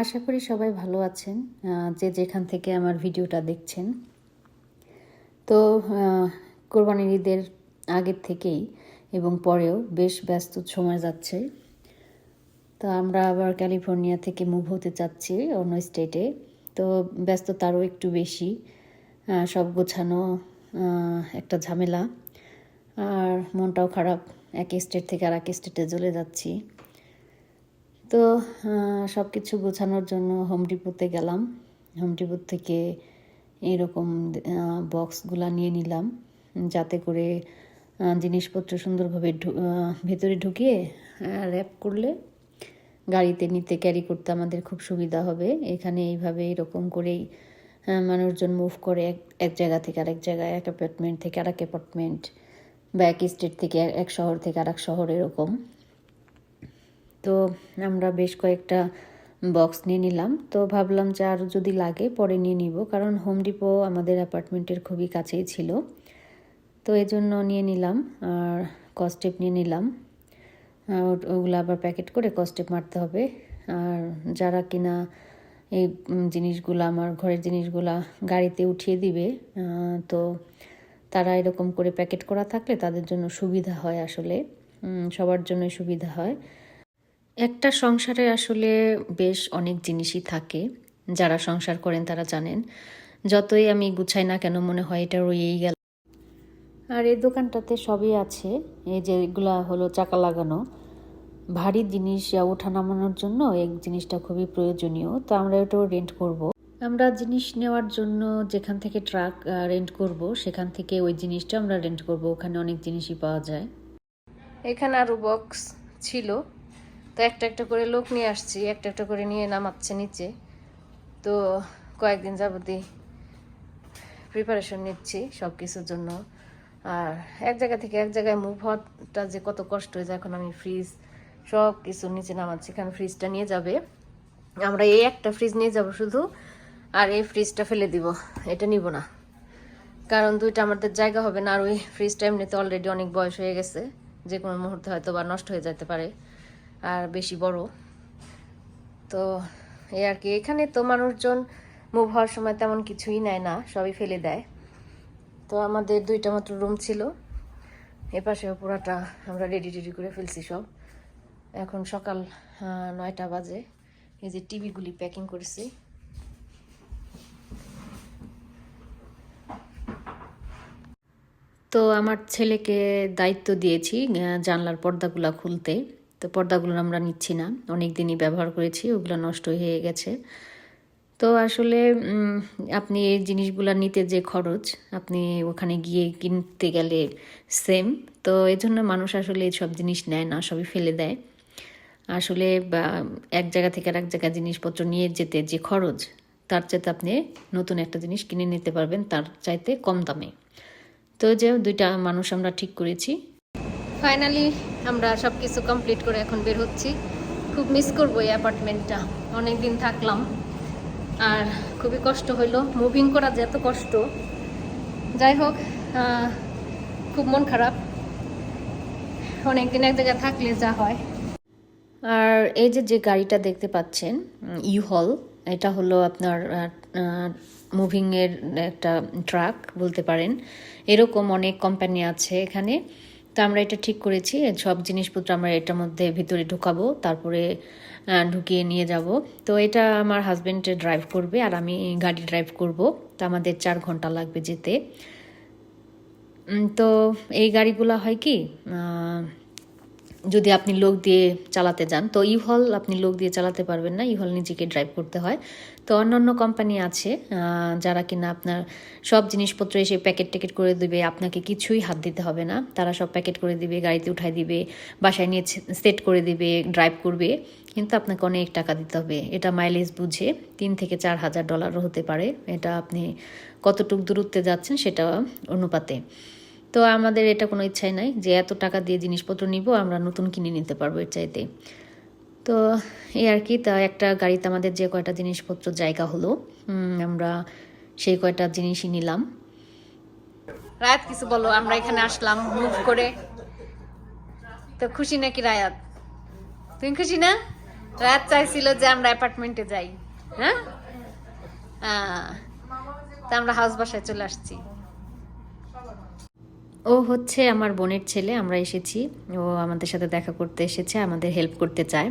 আশা করি সবাই ভালো আছেন যে যেখান থেকে আমার ভিডিওটা দেখছেন। তো কোরবানির ঈদের আগের থেকেই এবং পরেও বেশ ব্যস্ত সময় যাচ্ছে। তো আমরা আবার ক্যালিফোর্নিয়া থেকে মুভ হতে চাচ্ছি অন্য স্টেটে তো ব্যস্ততারও একটু বেশি সব গোছানো একটা ঝামেলা। আর মনটাও খারাপ, এক স্টেট থেকে আর এক স্টেটে চলে যাচ্ছি। তো সব কিছু গোছানোর জন্য হোম ডিপোতে গেলাম। হোম ডিপোর থেকে এরকম বক্সগুলা নিয়ে নিলাম, যাতে করে জিনিসপত্র সুন্দরভাবে ভেতরে ঢুকিয়ে র্যাপ করলে গাড়িতে নিতে ক্যারি করতে আমাদের খুব সুবিধা হবে। এখানে এইভাবে এরকম করেই মানুষজন মুভ করে এক এক জায়গা থেকে আরেক জায়গায়, এক অ্যাপার্টমেন্ট থেকে আরেক অ্যাপার্টমেন্ট বা এক স্টেট থেকে এক শহর থেকে আরেক শহর এরকম। তো আমরা বেশ কয়েকটা বক্স নিয়ে নিলাম। তো ভাবলাম যে আর যদি লাগে পরে নিয়ে নিব, কারণ হোম ডিপো আমাদের অ্যাপার্টমেন্টের খুবই কাছেই ছিল। তো এই জন্য নিয়ে নিলাম আর কস্টেপ নিয়ে নিলাম। ওগুলো আবার প্যাকেট করে কস্টেপ মারতে হবে। আর যারা কিনা এই জিনিসগুলো, আমার ঘরের জিনিসগুলা গাড়িতে উঠিয়ে দিবে তো তারা এরকম করে প্যাকেট করা থাকলে তাদের জন্য সুবিধা হয় আসলে। সবার জন্যই সুবিধা হয়। একটা সংসারে আসলে বেশ অনেক জিনিসই থাকে। যারা সংসার করেন তারা জানেন। যতই আমি গুছাই না কেন মনে হয় এটা রয়েই গেল। আর এই দোকানটাতে সবই আছে। এই যে এগুলা হলো চাকা লাগানো। ভারী জিনিস ওঠা নামানোর জন্য এই জিনিসটা খুবই প্রয়োজনীয়। তো আমরা এটাও রেন্ট করব। আমরা জিনিস নেওয়ার জন্য যেখান থেকে ট্রাক রেন্ট করব, সেখান থেকে ওই জিনিসটা আমরা রেন্ট করব। ওখানে অনেক জিনিসই পাওয়া যায়। এখানে আরও বক্স ছিল। তো একটা একটা করে লোক নিয়ে আসছি, একটা একটা করে নিয়ে নামাচ্ছে নিচে। তো কয়েকদিন যাবতই প্রিপারেশন নিচ্ছি সব কিছুর জন্য। আর এক জায়গা থেকে এক জায়গায় মুভ হওয়াটা যে কত কষ্ট হয়ে যায়, এখন আমি ফ্রিজ সব কিছু নিচে নামাচ্ছি কারণ ফ্রিজটা নিয়ে যাবে। আমরা এই একটা ফ্রিজ নিয়ে যাব শুধু, আর এই ফ্রিজটা ফেলে দিব, এটা নিব না। কারণ দুইটা আমাদের জায়গা হবে না, আর ওই ফ্রিজটা এমনিতে অলরেডি অনেক বয়স হয়ে গেছে যে কোনো মুহূর্তে হয়তো বা নষ্ট হয়ে যেতে পারে। আর বেশি বড়। তো এই আর কি, এখানে তো মানুষজন মুভ হওয়ার সময় তেমন কিছুই নেয় না, সবই ফেলে দেয়। তো আমাদের দুইটা মাত্র রুম ছিল। এপাশে পুরাটা আমরা রেডি টেডি করে ফেলছি সব। এখন সকাল নয়টা বাজে। এই যে টিভিগুলি প্যাকিং করেছি। তো আমার ছেলেকে দায়িত্ব দিয়েছি জানলার পর্দাগুলো খুলতে। তো পর্দাগুলো আমরা নিচ্ছি না। অনেক দিনই ব্যবহার করেছি, ওগুলো নষ্ট হয়ে গেছে। তো আসলে আপনি এই জিনিসগুলো নিতে যে খরচ, আপনি ওখানে গিয়ে কিনতে গেলে সেম তো এই জন্য মানুষ আসলে সব জিনিস নেয় না, সবই ফেলে দেয়। আসলে এক জায়গা থেকে আর এক জায়গায় জিনিসপত্র নিয়ে যেতে যে খরচ, তার চাইতে আপনি নতুন একটা জিনিস কিনে নিতে পারবেন, তার চাইতে কম দামে। তো যে দুইটা মানুষ আমরা ঠিক করেছি। ফাইনালি আমরা সব কিছু কমপ্লিট করে এখন বের হচ্ছি। খুব মিস করব এই অ্যাপার্টমেন্টটা অনেক দিন থাকলাম। আর খুবই কষ্ট হইল। মুভিং করা যে এত কষ্ট। যাই হোক খুব মন খারাপ। অনেক দিন এক জায়গায় থাকলে যা হয়। আর এই যে যে গাড়িটা দেখতে পাচ্ছেন ইউ হল এটা হলো আপনার মুভিংয়ের একটা ট্রাক বলতে পারেন। এরকম অনেক কোম্পানি আছে এখানে। তো আমরা এটা ঠিক করেছি। সব জিনিসপত্র আমরা এটার মধ্যে ভিতরে ঢুকাবো, তারপরে ঢুকিয়ে নিয়ে যাব। তো এটা আমার হাজব্যান্ড ড্রাইভ করবে আর আমি গাড়ি ড্রাইভ করব। তা আমাদের চার ঘণ্টা লাগবে যেতে। তো এই গাড়িগুলো হয় কি যদি আপনি লোক দিয়ে চালাতে যান, তো ইউহল আপনি লোক দিয়ে চালাতে পারবেন না, ইউহল নিজেকে ড্রাইভ করতে হয়। তো অন্যান্য কোম্পানি আছে যারা কিনা আপনার সব জিনিসপত্র এসে প্যাকেট ট্যাকেট করে দিবে, আপনাকে কিছুই হাত দিতে হবে না। তারা সব প্যাকেট করে দিবে, গাড়িতে উঠাই দিবে, বাসায় নিয়ে সেট করে দিবে ড্রাইভ করবে। কিন্তু আপনাকে অনেক টাকা দিতে হবে। এটা মাইলেজ বুঝে তিন থেকে চার হাজার ডলারও হতে পারে। এটা আপনি কতটুক দূরত্বে যাচ্ছেন সেটা অনুপাতে। তো আমাদের এটা কোনো ইচ্ছাই নাই যে এত টাকা দিয়ে জিনিসপত্র নিব, আমরা নতুন কিনে নিতে পারব এর চাইতে। তো এই আর কি, তা একটা গাড়িতে আমাদের যে কয়টা জিনিসপত্র জায়গা হলো আমরা সেই কয়টা জিনিসই নিলাম। রায়াত, কিছু বলো, আমরা এখানে আসলাম মুভ করে। তো খুশি নাকি রায়াত? তুমি খুশি না? রাত চাইছিল যে আমরা অ্যাপার্টমেন্টে যাই হ্যাঁ? তা আমরা হাউস বাসায় চলে আসছি। ও হচ্ছে আমার বোনের ছেলে, আমরা এসেছি। ও আমাদের সাথে দেখা করতে এসেছে, আমাদের হেল্প করতে চায়।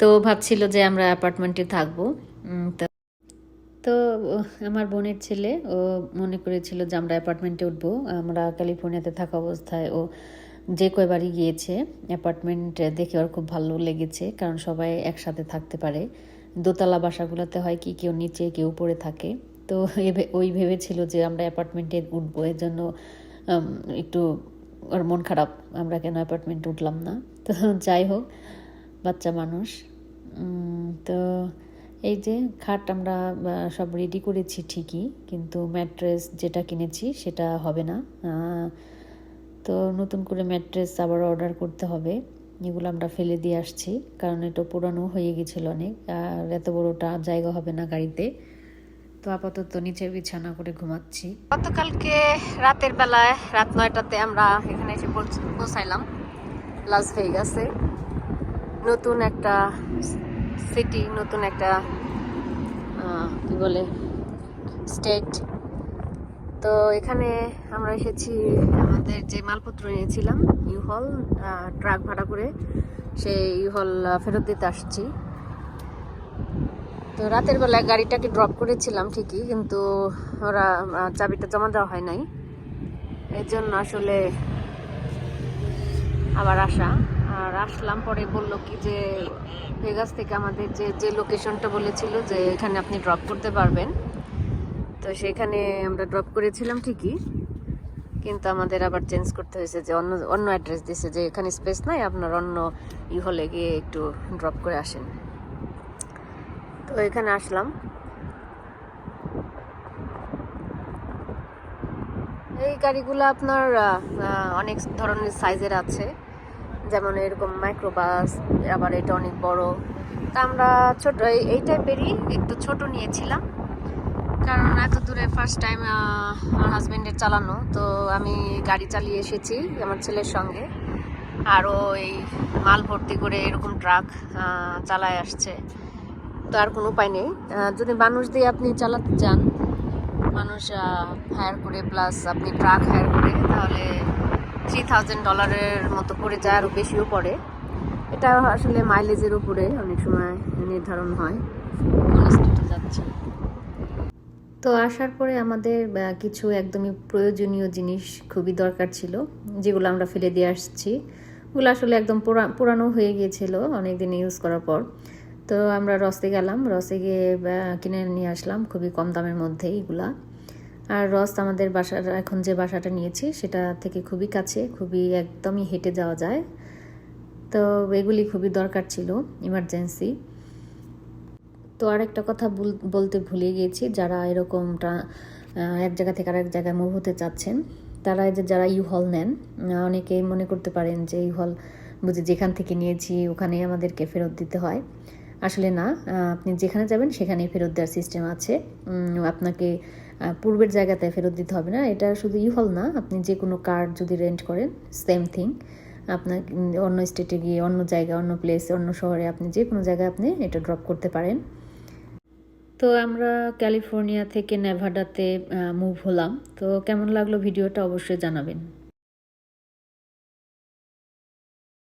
তো ভাবছিল যে আমরা অ্যাপার্টমেন্টে থাকব। তো তো আমার বোনের ছেলে, ও মনে করেছিল যে আমরা অ্যাপার্টমেন্টে উঠবো। আমরা ক্যালিফোর্নিয়াতে থাকা অবস্থায় ও যে কয়বারই গিয়েছে অ্যাপার্টমেন্ট দেখে ওর খুব ভালো লেগেছে, কারণ সবাই একসাথে থাকতে পারে। দোতলা বাসাগুলোতে হয় কি, কেউ নিচে, কেউ উপরে থাকে। তো ওই ভেবেছিল যে আমরা অ্যাপার্টমেন্টে উঠবো এর জন্য একটু ওর মন খারাপ, আমরা কেন অ্যাপার্টমেন্টে উঠলাম না? তো যাই হোক, বাচ্চা মানুষ। তো এই যে খাট আমরা সব রেডি করেছি ঠিকই, কিন্তু ম্যাট্রেস যেটা কিনেছি সেটা হবে না। তো নতুন করে ম্যাট্রেস আবার অর্ডার করতে হবে। এগুলো আমরা ফেলে দিয়ে আসছি, কারণ এটা পুরানো হয়ে গেছিল অনেক, আর এত বড়টা জায়গা হবে না গাড়িতে। তো আপাতত নিচের বিছানা করে ঘুমাচ্ছি। গতকালকে রাতের বেলায়, রাত নয়টাতে আমরা এখানে এসে পৌঁছ- পৌঁছাইলাম, লাস ভেগাসে। নতুন একটা সিটি নতুন একটা কি বলে স্টেট তো এখানে আমরা এসেছি আমাদের যে মালপত্র নিয়েছিলাম ইউহল ট্রাক ভাড়া করে, সেই ইউহল ফেরত দিতে আসছি। তো রাতের বেলায় গাড়িটাকে ড্রপ করেছিলাম ঠিকই, কিন্তু ওরা চাবিটা জমা দেওয়া হয় নাই। এর জন্য আসলে আবার আসা। আর আসলাম পরে বলল কি যে ভেগাস থেকে আমাদের যে যে লোকেশনটা বলেছিল যে, এখানে আপনি ড্রপ করতে পারবেন। তো সেখানে আমরা ড্রপ করেছিলাম ঠিকই, কিন্তু আমাদের আবার চেঞ্জ করতে হয়েছে যে, অন্য অন্য অ্যাড্রেস দিছে যে, এখানে স্পেস নাই, আপনার অন্য ই হলে গিয়ে একটু ড্রপ করে আসেন। তো এখানে আসলাম। এই গাড়িগুলো আপনার অনেক ধরনের সাইজের আছে। যেমন এরকম মাইক্রোবাস আবার এটা অনেক বড়। তা আমরা ছোট, এই টাইপেরই একটু ছোট নিয়েছিলাম। কারণ এত দূরে ফার্স্ট টাইম আমার হাজব্যান্ডের চালানো, তো আমি গাড়ি চালিয়ে এসেছি আমার ছেলের সঙ্গে। আরও এই মাল ভর্তি করে এরকম ট্রাক চালায় আসছে। তো আর কোনো উপায় নেই। যদি মানুষ দিয়ে আপনি চালাতে চান, মানুষ হায়ার করে প্লাস আপনি ট্রাক হায়ার করে, তাহলে থ্রি থাউজেন্ড ডলারের মতো করে যায় আরও বেশিও পড়ে। এটা আসলে মাইলেজের উপরে অনেক সময় নির্ধারণ হয়। যাচ্ছে। তো আসার পরে আমাদের কিছু একদমই প্রয়োজনীয় জিনিস খুবই দরকার ছিল, যেগুলো আমরা ফেলে দিয়ে আসছি। ওগুলো আসলে একদম পুরা- পুরানো হয়ে গিয়েছিল অনেক দিন ইউজ করার পর। তো আমরা রসে গেলাম রসে গিয়ে কিনে নিয়ে আসলাম খুবই কম দামের মধ্যে এইগুলা আর রস আমাদের বাসার এখন যে বাসাটা নিয়েছি সেটা থেকে খুবই কাছে খুবই একদমই হেঁটে যাওয়া যায়। তো এগুলি খুবই দরকার ছিল ইমার্জেন্সি তো আরেকটা কথা বল- বলতে ভুলে গিয়েছি যারা এরকমটা এক জায়গা থেকে আরেক জায়গায় মুভ হতে চাচ্ছেন তারা যে যারা ইউ হল নেন আহ, অনেকে মনে করতে পারেন যে ইউ হল বুঝে যেখান থেকে নিয়েছি ওখানেই আমাদেরকে ফেরত দিতে হয়। আসলে না আপনি যেখানে যাবেন সেখানেই ফেরত দেওয়ার সিস্টেম আছে। আপনাকে পূর্বের জায়গাতে ফেরত দিতে হবে না। এটা শুধু ইউ হল না, আপনি যে কোনো কার্ড যদি রেন্ট করেন সেম থিং আপনার অন্য স্টেটে গিয়ে, অন্য জায়গায়, অন্য প্লেস অন্য শহরে আপনি যে কোনো জায়গায় আপনি এটা ড্রপ করতে পারেন। তো আমরা ক্যালিফোর্নিয়া থেকে নেভাডাতে মুভ হলাম। তো কেমন লাগল ভিডিওটা অবশ্যই জানাবেন।